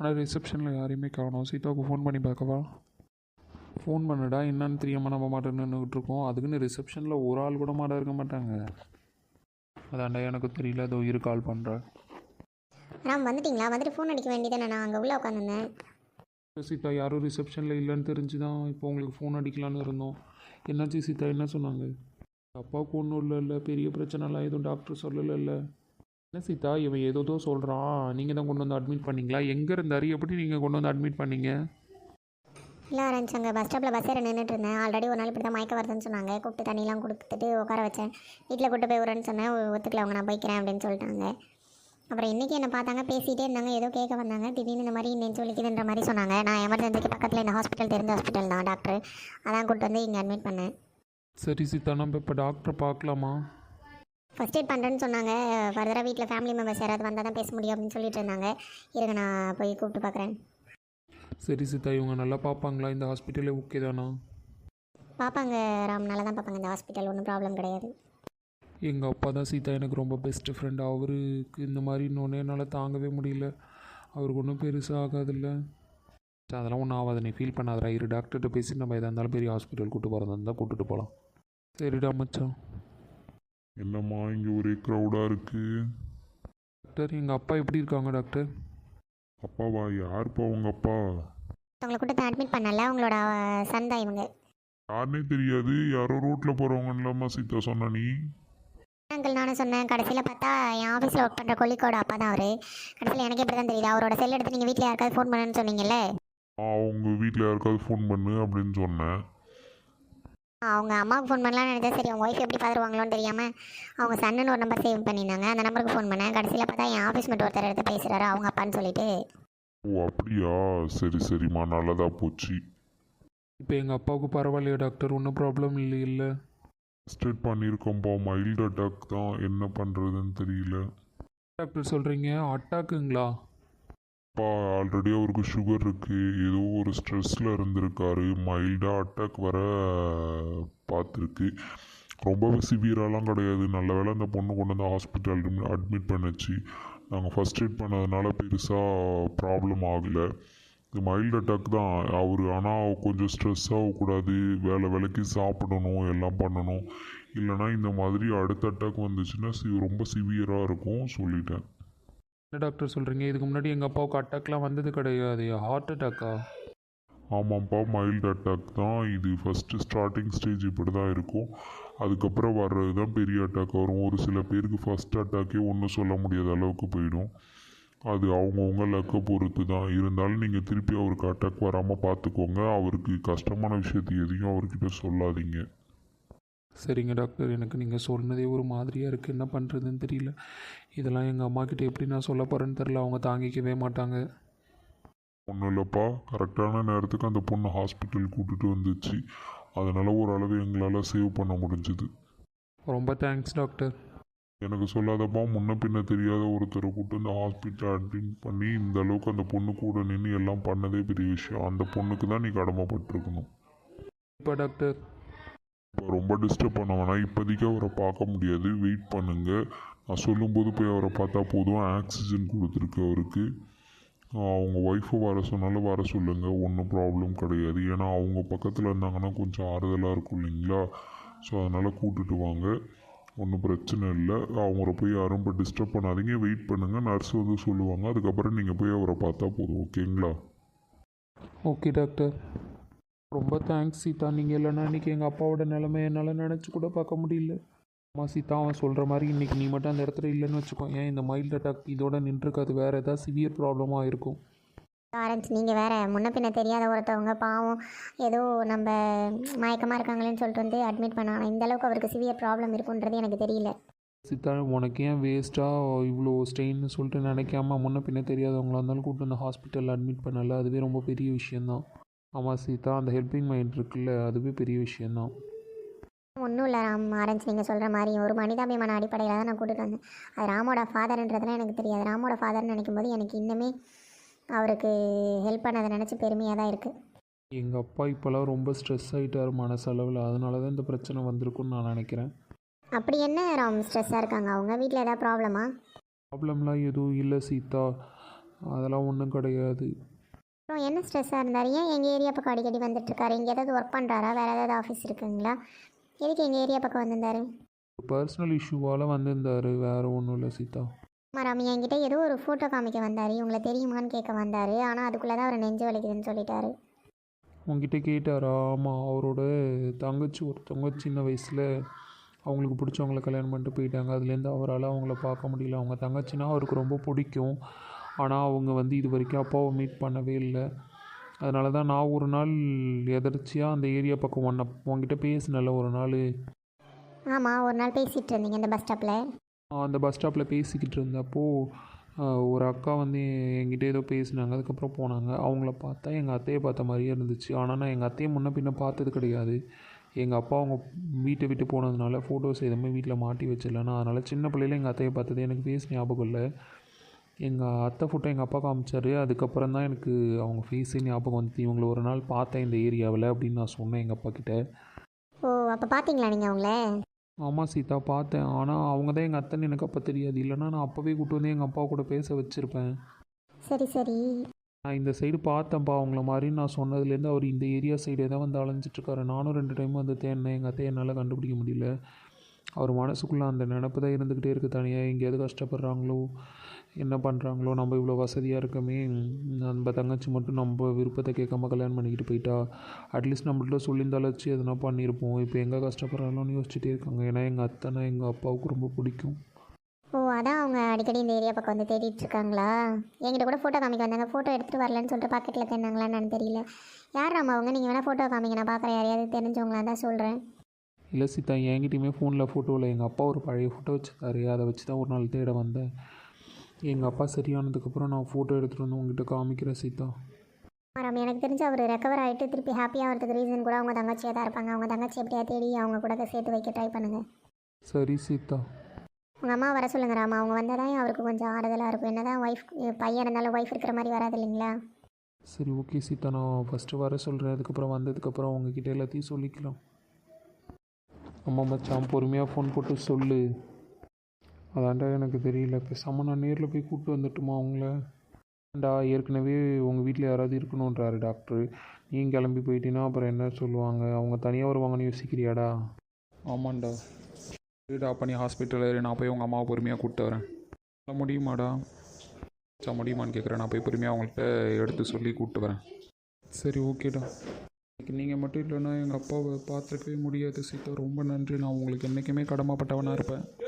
ஆனால் ரிசப்ஷனில் யாரையுமே காணோம். சீதாவுக்கு ஃபோன் பண்ணி பார்க்கவா? ஃபோன் பண்ணுடா என்னன்னு தெரியாமல் நம்ம மாட்டேன்னு நின்றுக்கிட்டு இருக்கோம். அதுக்குன்னு ரிசப்ஷனில் ஒரு ஆள் கூட மாட இருக்க மாட்டாங்க. அதாண்டா எனக்கு தெரியல. அதோ இரு கால் பண்ணுறேன் ராம் வந்துட்டீங்களா? வந்துட்டு ஃபோன் அடிக்க வேண்டியதானே? நான் அங்கே உள்ளே உட்காந்துருந்தேன் சீதா யாரும் ரிசப்ஷனில் இல்லைன்னு தெரிஞ்சு தான் இப்போ உங்களுக்கு ஃபோன் அடிக்கலான்னு இருந்தோம். என்னாச்சு சீதா? என்ன சொன்னாங்க? அப்பாவுக்கு ஒன்றும் இல்லை இல்லை பெரிய பிரச்சனைலாம் எதுவும் டாக்டர் சொல்லலை இல்லை என்ன சீதா? இவன் ஏதோ சொல்கிறான் நீங்கள் தான் கொண்டு வந்து அட்மிட் பண்ணீங்களா? எங்கே இருந்தார்? எப்படி நீங்கள் கொண்டு வந்து அட்மிட் பண்ணீங்க? இல்லை ஆரம்பிச்சு அங்கே பஸ் ஸ்டாப்பில் பஸ் ஏற நின்றுட்டு இருந்தேன். ஆல்ரெடி ஒரு நாள் இப்படி தான் மயக்க வருதுன்னு சொன்னாங்க. கூப்பிட்டு தண்ணிலாம் கொடுத்துட்டு உட்கார வச்சேன். வீட்டில் கூட்டு போய் விட்றேன்னு சொன்னேன். ஒத்துக்கல அவங்க நான் போய்க்கிறேன் அப்படின்னு சொல்லிட்டாங்க. அப்புறம் இன்றைக்கி என்ன பார்த்தாங்க பேசிகிட்டே இருந்தாங்க. ஏதோ கேட்க வந்தாங்க. திடீர்னு இந்த மாதிரி நெஞ்சு வலிக்குதுன்ற மாதிரி சொன்னாங்க. நான் எமர்ஜென்சிக்கு பக்கத்தில் இந்த ஹாஸ்பிட்டல் தெரிஞ்ச ஹாஸ்பிட்டல் தான் டாக்டர் அதான் கூப்பிட்டு வந்து இங்கே அட்மிட் பண்ணேன். சரி சீதா நம்ம இப்போ டாக்டரை பார்க்கலாமா? ஃபஸ்ட் எய்ட் பண்ணுறேன்னு சொன்னாங்க. ஃபர்தராக வீட்டில் ஃபேமிலி மெம்பர்ஸ் யாராவது வந்தால் தான் பேச முடியும் அப்படின்னு சொல்லிட்டு இருந்தாங்க. இருங்க நான் போய் கூப்பிட்டு பார்க்குறேன் சரி சீதா இவங்க நல்லா பார்ப்பாங்களா? இந்த ஹாஸ்பிட்டலே ஓகே தானா? பார்ப்பாங்க ராம். நல்லா தான் பார்ப்பாங்க. இந்த ஹாஸ்பிட்டல் ஒன்றும் ப்ராப்ளம் கிடையாது. எங்கள் அப்பா தான் சீதா எனக்கு ரொம்ப பெஸ்ட்டு ஃப்ரெண்ட் அவருக்கு இந்த மாதிரி இன்னொன்று என்னால் தாங்கவே முடியல. அவருக்கு ஒன்றும் பெருசாக ஆகாதில்ல. அதெல்லாம் ஒன்றும் ஆகாது. நீ ஃபீல் பண்ணாதடா. இரு டாக்டர்கிட்ட பேசி நம்ம எதாக இருந்தாலும் பெரிய ஹாஸ்பிட்டல் கூட்டு போகிறதா இருந்தால் கூட்டிட்டு போகலாம் சரிடா மச்சான். என்னம்மா இங்கே ஒரே க்ரௌடாக இருக்கு? டாக்டர் எங்கள் அப்பா எப்படி இருக்காங்க டாக்டர்? அப்பாவா? யாருப்பா உங்க அப்பா? உங்களை கூட்டு அட்மிட் பண்ணல உங்களோட சன் தான் இவங்க. யாருனே தெரியாது. யாரோ ரோட்டில் போகிறவங்க இல்லாமா சீதா சொன்ன நீ? அங்கிள் நானும் சொன்னேன். கடைசியில் பார்த்தா என் ஆஃபீஸில் ஒர்க் பண்ணுற கொல்லிக்கோட அப்பா தான் அவர். கடைசியில் எனக்கு எப்படி தான் தெரியுது. அவரோட செல் எடுத்து நீங்கள் வீட்டில் யாருக்காவது ஃபோன் பண்ணுன்னு சொன்னீங்கல்ல? ஆ உங்கள் வீட்டில் யாருக்காவது ஃபோன் பண்ணு அப்படின்னு சொன்னேன். அவங்க அம்மாவுக்கு ஃபோன் பண்ணலாம்னு நினைச்சா சரி அவங்க ஒய்ஃப் எப்படி பார்த்துருவாங்களோன்னு தெரியாமல் அவங்க சன்னுன்னு ஒரு நம்பர் சேவ் பண்ணியிருந்தாங்க. அந்த நம்பருக்கு ஃபோன் பண்ணேன். கடைசியில் பார்த்தா என் ஆஃபீஸ் மட்டும் ஒருத்தர் எடுத்து பேசுகிறாரு அவங்க அப்பான்னு சொல்லிட்டு. ஓ அப்படியா? சரி சரிம்மா நல்லதா போச்சு. இப்போ எங்கள் அப்பாவுக்கு பரவாயில்லையா டாக்டர் ஒன்றும் ப்ராப்ளம் இல்லை இல்லை. ஸ்டேட் பண்ணியிருக்கோம்ப்பா மைல்டு அட்டாக் தான். என்ன பண்ணுறதுன்னு தெரியல. டாக்டர் சொல்கிறீங்க அட்டாக்குங்களா ஆல்ரெடி அவருக்கு சுகர் இருக்குது ஏதோ ஒரு ஸ்ட்ரெஸ்ஸில் இருந்திருக்காரு. மைல்டாக அட்டாக் வர பார்த்துருக்கு. ரொம்பவே சிவியராலாம் கிடையாது. நல்ல வேளை அந்த பொண்ணு கொண்டு வந்து ஹாஸ்பிட்டல் அட்மிட் பண்ணுச்சு. நாங்கள் ஃபஸ்ட் எய்ட் பண்ணதுனால பெருசாக ப்ராப்ளம் ஆகலை. இது மைல்டு அட்டாக் தான். அவர் ஆனால் கொஞ்சம் ஸ்ட்ரெஸ் ஆகக்கூடாது வேலை வேலைக்கு சாப்பிடணும் எல்லாம் பண்ணணும். இல்லைனா இந்த மாதிரி அடுத்த அட்டாக் வந்துச்சுன்னா சி ரொம்ப சிவியராக இருக்கும் சொல்லிட்டேன். என்ன டாக்டர் சொல்கிறீங்க இதுக்கு முன்னாடி எங்கள் அப்பாவுக்கு அட்டாக்லாம் வந்தது கிடையாது. ஹார்ட் அட்டாக்கா ஆமாம்ப்பா மைல்டு அட்டாக் தான். இது ஃபஸ்ட்டு ஸ்டார்டிங் ஸ்டேஜ் இப்படி தான் இருக்கும். அதுக்கப்புறம் வர்றது தான் பெரிய அட்டாக் வரும். ஒரு சில பேருக்கு ஃபஸ்ட் அட்டாக்கே ஒன்றும் சொல்ல முடியாத அளவுக்கு போயிடும். அது அவங்கவுங்க லக்கை பொறுத்து தான் இருந்தாலும் நீங்கள் திருப்பி அவருக்கு அட்டாக் வராமல் பார்த்துக்கோங்க. அவருக்கு கஷ்டமான விஷயத்தை எதையும் அவர்கிட்ட சொல்லாதீங்க. சரிங்க டாக்டர் எனக்கு நீங்கள் சொன்னதே ஒரு மாதிரியாக இருக்குது என்ன பண்ணுறதுன்னு தெரியல. இதெல்லாம் எங்கள் அம்மாக்கிட்ட எப்படி நான் சொல்ல போகிறேன்னு தெரில அவங்க தாங்கிக்கவே மாட்டாங்க. ஒன்றும் இல்லைப்பா கரெக்டான நேரத்துக்கு அந்த பொண்ணு ஹாஸ்பிட்டல் கூட்டிகிட்டு வந்துச்சு. அதனால் ஓரளவு எங்களால் சேவ் பண்ண முடிஞ்சுது. ரொம்ப தேங்க்ஸ் டாக்டர். எனக்கு சொல்லாதப்பா முன்ன பின்ன தெரியாத ஒருத்தரை கூட்டு இந்த ஹாஸ்பிட்டல் அட்மிட் பண்ணி இந்த அளவுக்கு அந்த பொண்ணு கூட நின்று எல்லாம் பண்ணதே பெரிய விஷயம். அந்த பொண்ணுக்கு தான் நீ கடமைப்பட்டிருக்கணும். இப்போ டாக்டர் இப்போ ரொம்ப டிஸ்டர்ப் பண்ண வேணாம் இப்போதைக்கு அவரை பார்க்க முடியாது. வெயிட் பண்ணுங்க. நான் சொல்லும்போது போய் அவரை பார்த்தா போதும். ஆக்சிஜன் கொடுத்துருக்கு அவருக்கு. அவங்க ஒய்ஃபை வர சொன்னாலும் வர சொல்லுங்கள் ஒன்றும் ப்ராப்ளம் கிடையாது. ஏன்னா அவங்க பக்கத்தில் இருந்தாங்கன்னா கொஞ்சம் ஆறுதலாக இருக்கும் இல்லைங்களா? ஸோ அதனால் கூட்டுட்டு வாங்க. ஒன்றும் பிரச்சனை இல்லை. அவங்கள போய் யாரும் இப்போ டிஸ்டர்ப் பண்ணாதீங்க. வெயிட் பண்ணுங்கள் நர்ஸ் வந்து சொல்லுவாங்க. அதுக்கப்புறம் நீங்கள் போய் அவரை பார்த்தா போதும். ஓகேங்களா ஓகே டாக்டர் ரொம்ப தேங்க்ஸ் சீதா. நீங்கள் இல்லைன்னா இன்றைக்கி எங்கள் அப்பாவோட நிலைமை என்னால் நினச்சி கூட பார்க்க முடியல. அம்மா சீதா அவன் சொல்கிற மாதிரி இன்றைக்கி நீ மட்டும் அந்த இடத்துல இல்லைன்னு வச்சுக்கோ. ஏன் இந்த மைல்டு அட்டாக் இதோட நின்றுருக்காது வேறு ஏதாவது சிவியர் ப்ராப்ளமாக இருக்கும். ஆரஞ்ச் நீங்கள் வேற முன்ன பின்ன தெரியாத ஒருத்தவங்க பாவம் ஏதோ நம்ம மயக்கமாக இருக்காங்களேன்னு சொல்லிட்டு வந்து அட்மிட் பண்ணாங்க இந்த அளவுக்கு அவருக்கு சிவியர் ப்ராப்ளம் இருக்குன்றது எனக்கு தெரியல. சீதா உனக்கு ஏன் வேஸ்ட்டாக இவ்வளோ ஸ்ட்ரெயின்னு சொல்லிட்டு நினைக்காம முன்ன பின்ன தெரியாதவங்களா இருந்தாலும் கூப்பிட்டு வந்து ஹாஸ்பிட்டலில் அட்மிட் பண்ணல. அதுவே ரொம்ப பெரிய விஷயந்தான் ஆமாம் சீதா அந்த ஹெல்பிங் மைண்ட் இருக்குல்ல அதுவே பெரிய விஷயந்தான் ஒன்றும் இல்லை ராம் ஆரஞ்ச் நீங்கள் சொல்கிற மாதிரி ஒரு மனிதாபிமான அடிப்படையில் தான் நான் கூட்டிட்டு வந்தேன். அது ராமோட ஃபாதர்ன்றதுலாம் எனக்கு தெரியாது. ராமோட ஃபாதர்னு நினைக்கும் போது எனக்கு இன்னுமே அவருக்கு ஹெல்ப் பண்ணதை நினச்சி பெருமையாக தான் இருக்குது எங்கள் அப்பா இப்போல்லாம் ரொம்ப ஸ்ட்ரெஸ் ஆகிட்டார் மனசளவில். அதனால தான் இந்த பிரச்சனை வந்திருக்குன்னு நான் நினைக்கிறேன். அப்படி என்ன ராம் ஸ்ட்ரெஸ்ஸாக இருக்காங்க? அவங்க வீட்டில் ஏதாவது ப்ராப்ளமா ப்ராப்ளம்லாம் எதுவும் இல்லை சீதா. அதெல்லாம் ஒன்றும் கிடையாது. அப்புறம் என்ன ஸ்ட்ரெஸ்ஸாக இருந்தார்? ஏன் எங்கள் ஏரியா பக்கம் அடிக்கடி வந்துட்டுருக்காரு? இங்கே ஏதாவது ஒர்க் பண்ணுறாரா வேறு ஏதாவது ஆஃபீஸ் இருக்குங்களா? எதுக்கு எங்கள் ஏரியா பக்கம் வந்திருந்தாரு? பர்சனல் இஷ்யூவால் வந்திருந்தார். வேறு ஒன்றும் இல்லை சீதா. மரம் என்கிட்ட ஏதோ ஒரு ஃபோட்டோ காமிக்க வந்தார். உங்களை தெரியுமான்னு கேட்க வந்தார். ஆனால் அதுக்குள்ளே தான் அவர் நெஞ்சு வலிக்குதுன்னு சொல்லிட்டாரு. உங்ககிட்ட கேட்டாரா? ஆமாம் அவரோட தங்கச்சி ஒருத்தவங்க சின்ன வயசில் அவங்களுக்கு பிடிச்சவங்கள கல்யாணம் பண்ணிட்டு போயிட்டாங்க. அதுலேருந்து அவரால் அவங்கள பார்க்க முடியல. அவங்க தங்கச்சினா அவருக்கு ரொம்ப பிடிக்கும். ஆனால் அவங்க வந்து இது வரைக்கும் அப்பாவை மீட் பண்ணவே இல்லை. அதனால தான் நான் ஒரு நாள் எதர்ச்சியாக அந்த ஏரியா பக்கம் ஒன்றை உங்ககிட்ட பேசினல ஒரு நாள். ஆமாம் ஒரு நாள் பேசிகிட்டு இருந்தீங்க இந்த பஸ் ஸ்டாப்பில் அந்த பஸ் ஸ்டாப்பில் பேசிக்கிட்டு இருந்தப்போ ஒரு அக்கா வந்து என்கிட்ட ஏதோ பேசினாங்க. அதுக்கப்புறம் போனாங்க. அவங்கள பார்த்தா எங்கள் அத்தையை பார்த்த மாதிரியே இருந்துச்சு. ஆனால் நான் எங்கள் அத்தையை முன்ன பின்ன பார்த்தது கிடையாது. எங்கள் அப்பா அவங்க வீட்டை விட்டு போனதுனால ஃபோட்டோஸ் எதுவுமே வீட்டில் மாட்டி வச்சிடல நான் அதனால் சின்ன பிள்ளையில எங்கள் அத்தையை பார்த்தது எனக்கு ஃபேஸ் ஞாபகம் இல்லை. எங்கள் அத்தை ஃபோட்டோ எங்கள் அப்பா காமிச்சாரு அதுக்கப்புறம் தான் எனக்கு அவங்க ஃபேஸே ஞாபகம் வந்துச்சு. இவங்கள ஒரு நாள் பார்த்தேன் இந்த ஏரியாவில் அப்படின்னு நான் சொன்னேன் எங்கள் அப்பா கிட்ட. ஓ அப்போ பார்த்தீங்களா நீங்கள் அவங்கள? ஆமாம் சீதா பார்த்தேன். ஆனால் அவங்க தான் எங்கள் அத்தைன்னு எனக்கு அப்போ தெரியாது. இல்லைன்னா நான் அப்போவே கூட்டு வந்து எங்கள் அப்பா கூட பேச வச்சுருப்பேன். சரி சரி. நான் இந்த சைடு பார்த்தேன்ப்பா அவங்கள மாதிரி நான் சொன்னதுலேருந்து அவர் இந்த ஏரியா சைடே தான் வந்து அலைஞ்சிட்ருக்காரு நானும் ரெண்டு டைம் வந்து தேடினேன். எங்கள் அத்தையை என்னால் கண்டுபிடிக்க முடியல. அவர் மனசுக்குள்ளே அந்த நினப்பு தான் இருந்துக்கிட்டே இருக்குது தனியாக எங்கேயாவது கஷ்டப்படுறாங்களோ என்ன பண்ணுறாங்களோ நம்ம இவ்வளோ வசதியாக இருக்கமே நம்ம தங்கச்சி மட்டும் நம்ம விருப்பத்தை கேட்காம கல்யாணம் பண்ணிக்கிட்டு போயிட்டா அட்லீஸ்ட் நம்மள்ட்ட சொல்லியிருந்தாலச்சு எதனா பண்ணியிருப்போம். இப்போ எங்கே கஷ்டப்படுறாங்களோன்னு யோசிச்சுட்டே இருக்காங்க. ஏன்னா எங்கள் அத்தைனா எங்கள் அப்பாவுக்கு ரொம்ப பிடிக்கும். ஓ அதான் அவங்க அடிக்கடி இந்த ஏரியா பக்கம் வந்து தேடிட்டு இருக்காங்களா? என்கிட்ட கூட ஃபோட்டோ காமிக்க வந்தாங்க. ஃபோட்டோ எடுத்துகிட்டு வரலன்னு சொல்லிட்டு பாக்கெட்டில் தேடினாங்களான்னு தெரியல. யார் அம்மா அவங்க? நீங்கள் வேணால் ஃபோட்டோ காமிங்க. நான் பார்க்குறேன் யாரையாவது தெரிஞ்சவங்களா தான் சொல்கிறேன் இல்லை சீதா என்கிட்டயுமே ஃபோனில் ஃபோட்டோவில் எங்கள் அப்பா ஒரு பழைய ஃபோட்டோ வச்சுருந்தாரு அதை வச்சு தான் ஒரு நாள் தேட வந்தேன். எங்கள் அப்பா சரியானதுக்கப்புறம் நான் ஃபோட்டோ எடுத்துகிட்டு வந்து உங்ககிட்ட காமிக்கிறேன் சீதா. மேடம் எனக்கு தெரிஞ்சு அவர் ரெக்கவர் ஆகிட்டு திருப்பி ஹாப்பியாக வரதுக்கு ரீசன் கூட அவங்க தங்கச்சியாக தான் இருப்பாங்க. அவங்க தங்கச்சி எப்படியா தேடி அவங்க கூட சேர்த்து வைக்க ட்ரை பண்ணுங்கள் சரி சீதா. உங்கள் அம்மா வர சொல்லுங்க ராமா அவங்க வந்தால் தான் அவருக்கு கொஞ்சம் ஆறுதலாக இருக்கும். என்ன தான் ஒய்ஃப் பையன் இருந்தாலும் ஒய்ஃப் இருக்கிற மாதிரி வராது இல்லைங்களா? சரி ஓகே சீதா. நான் ஃபஸ்ட்டு வர சொல்கிறேன் அதுக்கப்புறம் வந்ததுக்கப்புறம் உங்ககிட்ட எல்லாத்தையும் சொல்லிக்கலாம். அம்மா மச்சான். பொறுமையாக ஃபோன் போட்டு சொல்லு. அதான்டா எனக்கு தெரியல. பேசாமல் நான் நேரில் போய் கூப்பிட்டு வந்துட்டுமா அவங்கள டா ஏற்கனவே உங்கள் வீட்டில் யாராவது இருக்கணுன்றாரு டாக்டர் நீ கிளம்பி போயிட்டீங்கன்னா அப்புறம் என்ன சொல்லுவாங்க? அவங்க தனியாக வருவாங்கன்னு யோசிக்கிறியாடா? ஆமாண்டா. சரிடா அப்போ நீ ஹாஸ்பிட்டலில் நான் போய் உங்கள் அம்மாவை பொறுமையாக கூப்பிட்டு வரேன். சொல்ல முடியுமாடா? முடியுமான்னு கேட்குறேன் நான் போய் பொறுமையாக அவங்கள்ட்ட எடுத்து சொல்லி கூப்பிட்டு வரேன். சரி ஓகேடா. நீங்கள் மட்டும் இல்லைன்னா எங்கள் அப்பாவை பார்த்துருக்கவே முடியாது சீதா. ரொம்ப நன்றி. நான் உங்களுக்கு என்றைக்குமே கடமைப்பட்டவனாக இருப்பேன்.